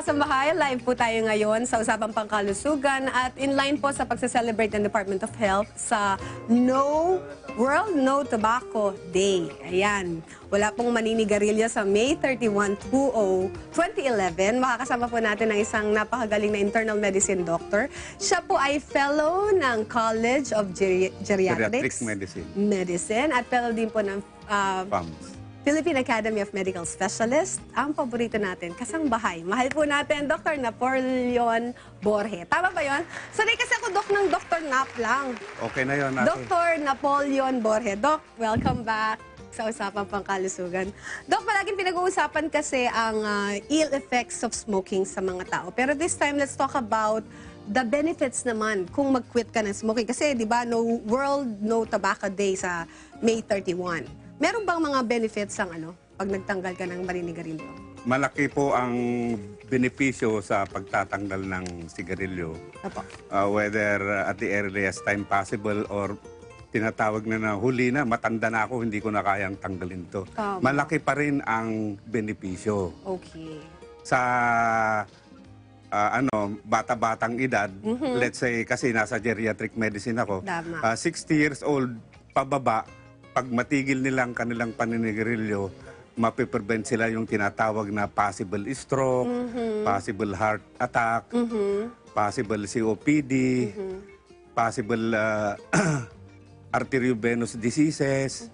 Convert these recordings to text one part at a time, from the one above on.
kasambahay, live po tayo ngayon sa Usapang Pangkalusugan at in line po sa pagsa-celebrate ng Department of Health sa No World No Tobacco Day. Ayan, wala pong maninigarilyo sa May 31, 20, 2011. Makakasama po natin ang isang napakagaling na internal medicine doctor. Siya po ay fellow ng College of Geri- Geriatrics Geriatric medicine. Medicine at fellow din po ng ah, PAMS. Philippine Academy of Medical Specialists, ang paborito natin, kasangbahay. Mahal po natin, Dr. Napoleon Borge. Tama ba yon? Sanay kasi ako, Doc, ng Dr. Nap lang. Okay na yun, ate. Dr. Napoleon Borge. Doc, welcome back sa Usapang Pangkalusugan. Doc, palaging pinag-uusapan kasi ang ah, ill effects of smoking sa mga tao. Pero this time, let's talk about the benefits naman kung mag-quit ka ng smoking. Kasi, di ba, no World No Tobacco Day sa May 31. Meron bang mga benefits ang ano, pag nagtanggal ka ng maninigarilyo? Malaki po ang benepisyo sa pagtatanggal ng sigarilyo. Apo. Uh, whether uh, at the earliest time possible or tinatawag na na huli na, matanda na ako, hindi ko na kayang tanggalin to. Tama. Malaki pa rin ang benepisyo. Okay. Sa ah, ano, bata-batang edad, let's say kasi nasa geriatric medicine ako, ah, 60 years old pababa, pag matigil nilang kanilang paninigarilyo, mapiprevent sila yung tinatawag na possible stroke, possible heart attack, possible COPD, possible ah, arteriovenous diseases,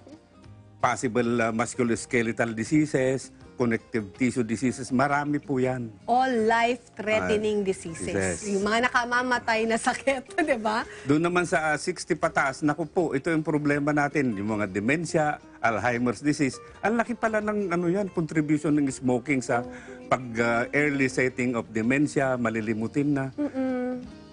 possible ah, musculoskeletal diseases, connective tissue diseases, marami po yan. All life-threatening Ah, diseases. diseases. Yung mga nakamamatay na sakit, di ba? Doon naman sa ah, 60 pataas, naku po, ito yung problema natin, yung mga dementia, Alzheimer's disease. Ang laki pala ng ano yan, contribution ng smoking sa pag ah, early setting of dementia, malilimutin na. Mm.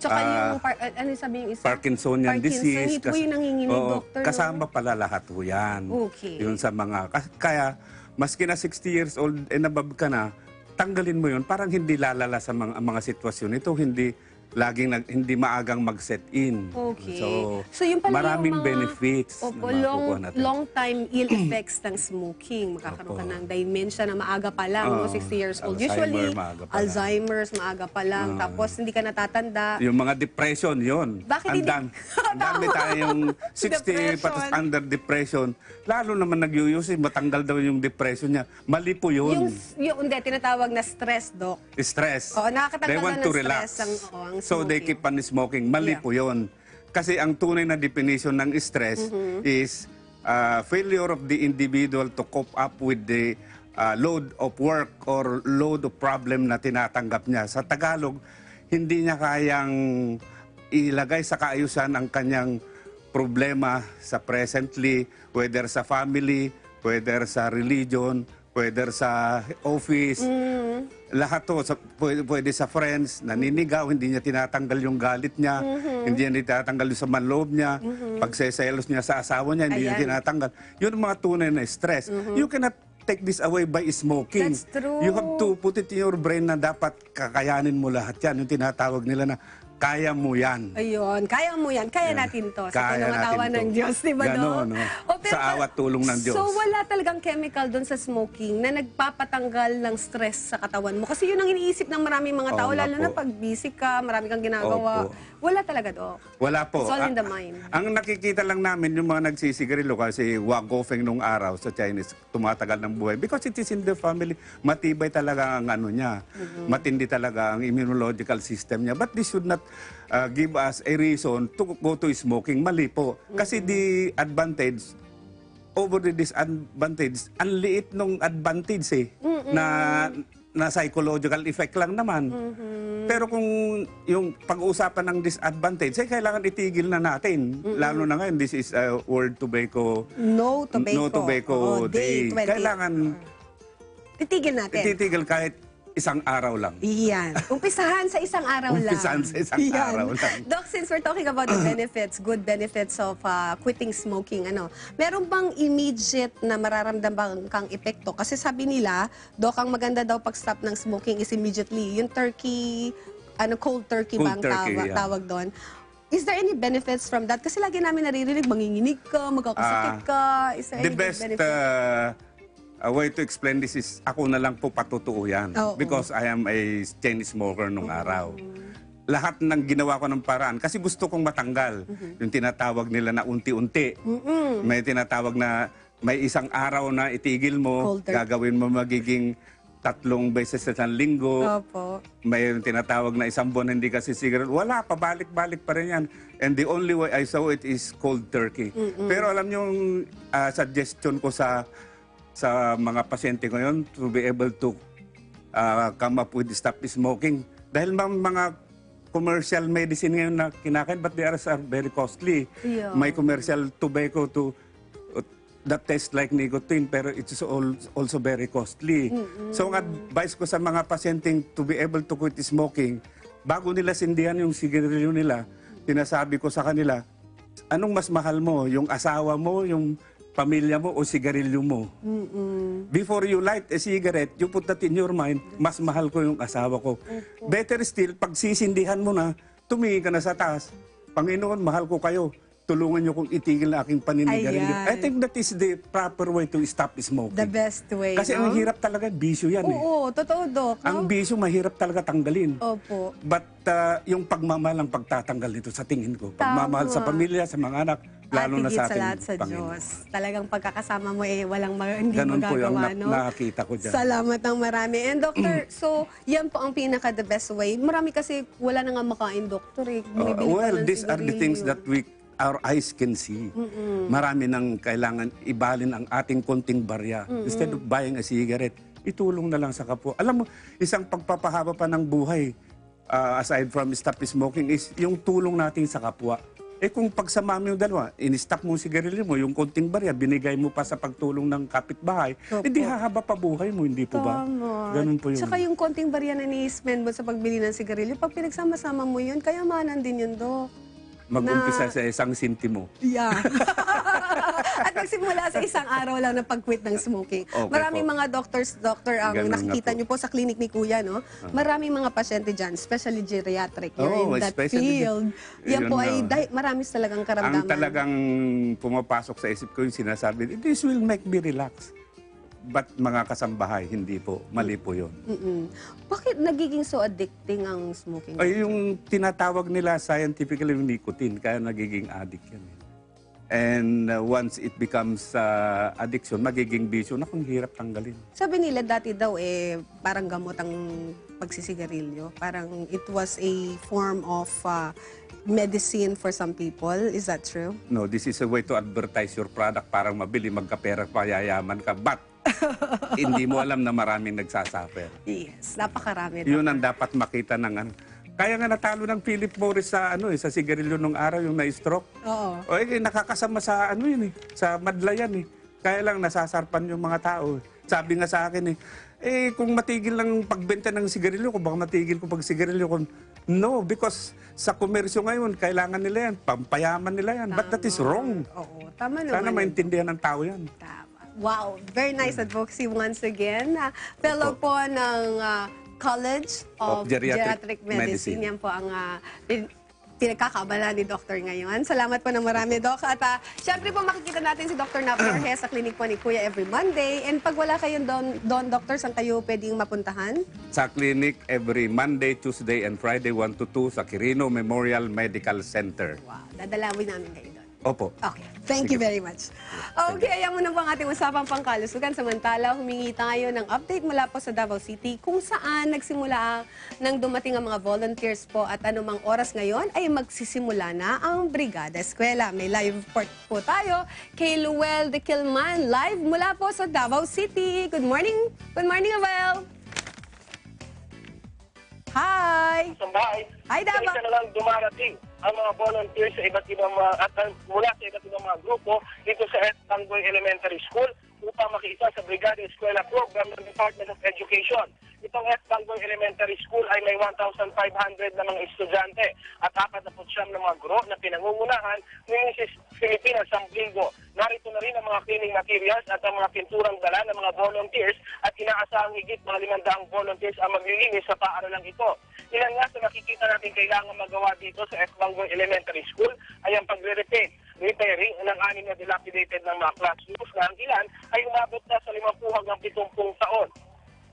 Tsaka Ah, yung, par- uh, ano sabi yung isa? Parkinsonian Parkinson, disease. ito yung nanginginig, Oo, doctor, no? Kasama pala lahat po yan. Okay. Yun sa mga, kas- kaya, maski na 60 years old and above ka na, tanggalin mo yun. Parang hindi lalala sa mga, mga sitwasyon. Ito hindi laging nag, hindi maagang mag-set in. Okay. So, yung pala maraming yung mga, benefits Opo, na long, natin. long time ill effects ng smoking. Magkakaroon ka Opo. ng dementia na maaga pa lang, no? Oo. 60 years old. Alzheimer, Usually, maaga pa. Alzheimer's, maaga pa lang. Tapos, hindi ka natatanda. Yung mga depression, yon. Bakit ang hindi- ang dami tayong 60 Depression. patas under depression. Lalo naman nag-uyusin, matanggal daw yung depression niya. Mali po Yung, yun. yung, hindi, tinatawag na stress, doc. Stress. Oo, nakakatanggal na ng relax. stress ang- oo, ang so they keep on smoking. Mali Yeah. po yun. Kasi ang tunay na definition ng stress Mm-hmm. is uh, failure of the individual to cope up with the uh, load of work or load of problem na tinatanggap niya. Sa Tagalog, hindi niya kayang ilagay sa kaayusan ang kanyang problema sa presently, whether sa family, whether sa religion, whether sa office, lahat to, sa, pwede, pwede sa friends, naninigaw, hindi niya tinatanggal yung galit niya, hindi niya tinatanggal yung sa manloob niya, pagseselos niya sa asawa niya, hindi niya Ayan. tinatanggal. Yun ang mga tunay na stress. You cannot take this away by smoking. That's true. You have to put it in your brain na dapat kakayanin mo lahat yan. Yung tinatawag nila na kaya mo yan. Ayun, kaya mo yan. Kaya natin to. Sa Kaya natin to. ng Diyos, di ba, Ganon, no? no? O, pero- Sa awat tulong ng Diyos. So, wala talagang chemical doon sa smoking na nagpapatanggal ng stress sa katawan mo. Kasi yun ang iniisip ng maraming mga tao, Oo lalo po. na pag busy ka, marami kang ginagawa. Opo. Wala talaga, Dok. Wala po. It's all in the mind. Ang nakikita lang namin yung mga nagsisigarilyo kasi wagofeng nung araw sa Chinese, tumatagal ng buhay. Because it is in the family, matibay talaga ang ano niya. Mm-hmm. Matindi talaga ang immunological system niya. But this should not uh, give us a reason to go to smoking. Mali po. Kasi Mm-hmm. the advantage over the disadvantage, ang liit nung advantage eh, na na psychological effect lang naman. Pero kung yung pag-uusapan ng disadvantage, eh, kailangan itigil na natin. Lalo na ngayon, this is a World Tobacco, No tobacco. no tobacco Oo, day. 20. Kailangan Titigil natin. ititigil kahit isang araw lang. Yan. Umpisahan sa isang araw lang. Umpisahan sa isang Yan. araw lang. Doc, since we're talking about the benefits, good benefits of uh, quitting smoking, ano, meron bang immediate na mararamdaman kang epekto? Kasi sabi nila, Doc, ang maganda daw pag-stop ng smoking is immediately. Yung turkey, ano, cold turkey Cold ba ang turkey, tawag, yeah. tawag doon? Is there any benefits from that? Kasi lagi namin naririnig, manginginig ka, magkakasakit Ah, ka. Is there The any best benefit? uh, a way to explain this is ako na lang po patutuo yan. Oo. Because I am a chain smoker nung araw. Lahat ng ginawa ko ng paraan kasi gusto kong matanggal. Yung tinatawag nila na unti-unti. May tinatawag na may isang araw na itigil mo, Cold turkey. gagawin mo magiging tatlong beses sa isang linggo. Opo. May tinatawag na isang buwan hindi kasi cigarette. Wala, pabalik-balik pa rin yan. And the only way I saw it is cold turkey. Pero alam niyo yung ah, suggestion ko sa sa mga pasyente ko yun to be able to ah, come up with stop smoking. Dahil mga, mga commercial medicine ngayon na kinakain, but they are, are very costly. Yeah. May commercial tobacco to that tastes like nicotine pero it is all, also very costly. So ang advice ko sa mga pasyenteng to be able to quit smoking, bago nila sindihan yung sigarilyo nila, sinasabi ko sa kanila, anong mas mahal mo? Yung asawa mo, yung pamilya mo o sigarilyo mo? Before you light a cigarette, you put that in your mind, mas mahal ko yung asawa ko. Better still, pag sisindihan mo na, tumingin ka na sa taas. Panginoon, mahal ko kayo. Tulungan niyo kong itigil na aking paninigarilyo. Ayan. I think that is the proper way to stop smoking. The best way, Kasi no? ang hirap talaga, bisyo yan eh. Oo, totoo. Ang No? bisyo, mahirap talaga tanggalin. Opo. But uh, yung pagmamahal ang pagtatanggal nito sa tingin ko. Pagmamahal sa Tama. pamilya, sa mga anak, lalo na sa sa ating lahat sa Panginoon. Diyos. Talagang pagkakasama mo eh, walang ma- hindi Ganun po yung magagawa, na- no? nakakita ko dyan. Salamat ng marami. And doctor, so yan po ang pinaka the best way. Marami kasi wala na nga makain, doctor eh. Uh, Bumibili pa well, ng these are the things sigarilyo. that we our eyes can see. Marami nang kailangan ibalin ang ating konting barya. Instead of buying a cigarette, itulong na lang sa kapwa. Alam mo, isang pagpapahaba pa ng buhay, uh, aside from stop smoking, is yung tulong natin sa kapwa. Eh kung pagsama mo yung dalawa, in-stop mo yung sigarilyo mo, yung konting barya, binigay mo pa sa pagtulong ng kapitbahay, Opo. hindi hahaba pa buhay mo, hindi po ba? Tama. Ganun po yun. Tsaka yung konting barya na ni-spend mo sa pagbili ng sigarilyo, pag pinagsama-sama mo yun, kayamanan din yun, Dok. Mag-umpisa na- sa isang sintimo. Yeah. At magsimula sa isang araw lang na pag-quit ng smoking. Okay Maraming po. mga doctors, doctor, ang Ganun nakikita po. niyo po sa clinic ni Kuya, no? Maraming mga pasyente dyan, especially geriatric. You're Oo, in that field. Yan po na. ay dahil marami talagang karamdaman. Ang talagang pumapasok sa isip ko yung sinasabi, this will make me relax. But mga kasambahay, hindi po. Mali po yun. Mm-mm. Bakit nagiging so addicting ang smoking? Ay, yung tinatawag nila scientifically yung nicotine, kaya nagiging addict yan. eh. And uh, once it becomes uh, addiction, magiging bisyo, naku, ang hirap tanggalin. Sabi nila dati daw eh parang gamot ang pagsisigarilyo. Parang it was a form of uh, medicine for some people. Is that true? No, this is a way to advertise your product parang mabili, magkapera pa, yayaman ka. But, hindi mo alam na maraming nagsasuffer. Yes, napakarami. Yun ang dapat makita ng ano. Kaya nga natalo ng Philip Morris sa ano eh, sa sigarilyo nung araw yung na-stroke. Oo. O eh, nakakasama sa ano yun eh, sa madlayan eh. Kaya lang nasasarpan yung mga tao. Sabi nga sa akin eh, eh kung matigil lang pagbenta ng sigarilyo ko, baka matigil ko pag sigarilyo ko. No, because sa komersyo ngayon, kailangan nila yan, pampayaman nila yan. But that is wrong. Oo, tama naman. Sana maintindihan ng tao yan. Tama. Wow, very nice advocacy once again. Uh, fellow po ng uh, College of, Of Geriatric Geriatric, Medicine. Medicine. Yan po ang uh, pin- pinagkakaabala ni Dr. ngayon. Salamat po ng marami, Doc. At uh, syempre po makikita natin si Dr. Nap Borges sa clinic po ni Kuya every Monday. And pag wala kayong doon, doon Doctor, saan kayo pwedeng mapuntahan? Sa clinic every Monday, Tuesday, and Friday, 1 to 2 sa Quirino Memorial Medical Center. Wow, dadalawin namin kayo. Opo. Okay. Thank you very much. Okay, ayan muna po ang ating usapang pangkalusugan. Samantala, humingi tayo ng update mula po sa Davao City kung saan nagsimula nang dumating ang mga volunteers po at anumang oras ngayon ay magsisimula na ang Brigada Eskwela. May live report po tayo kay Luel de Kilman live mula po sa Davao City. Good morning. Good morning, Luel. Hi. Hi, Dava. Isa na lang dumarating ang mga volunteers sa iba't ibang mga, at mula sa iba't ibang mga grupo dito sa Earth Tangoy Elementary School upang makiisa sa Brigada Eskwela Program ng Department of Education. Itong Earth Tangoy Elementary School ay may 1,500 na mga estudyante at 49 na mga guro na pinangungunahan ni Mrs. Filipina Sambligo. Narito na rin ang mga cleaning materials at ang mga pinturang dala ng mga volunteers at inaasahang higit mga 500 volunteers ang maglilinis sa paaralang ito. Ilan nga sa nakikita natin kailangan magawa dito sa Esbangon Elementary School ay ang pagre-repaint repairing ng anim na dilapidated ng mga classrooms na ang ilan ay umabot na sa 50 hanggang 70 taon.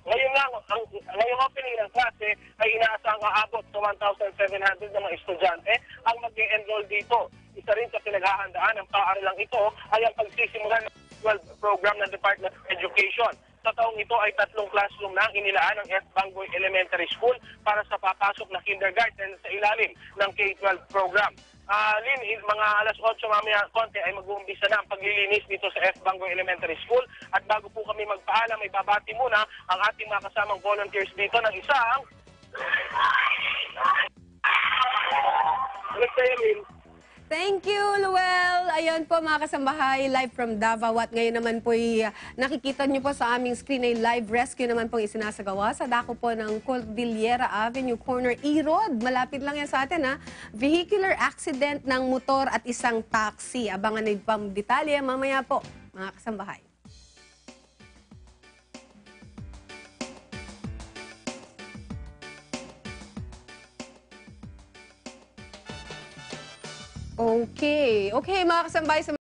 Ngayon lang, ang, ngayong opening ng klase ay inaasang aabot sa 1,700 ng mga estudyante ang mag enroll dito. Isa rin sa pinaghahandaan ng paaralang ito ay ang pagsisimula ng 12 program ng Department of Education sa taong ito ay tatlong classroom na ang inilaan ng F. Bangboy Elementary School para sa papasok na kindergarten sa ilalim ng K-12 program. Ah, Lin, in- mga alas 8 mamaya konti ay mag-uumpisa na ang paglilinis dito sa F. Bangboy Elementary School. At bago po kami magpaalam, may babati muna ang ating mga kasamang volunteers dito ng isang... Ulit kayo, Lin. Thank you, Luel. Ayan po mga kasambahay, live from Davao. At ngayon naman po nakikita niyo po sa aming screen ay live rescue naman pong isinasagawa sa dako po ng Cordillera Avenue Corner, Erod. Malapit lang yan sa atin ha. Vehicular accident ng motor at isang taxi. Abangan na pang detalye mamaya po mga kasambahay. Okay. Okay, mga kasambahay, sa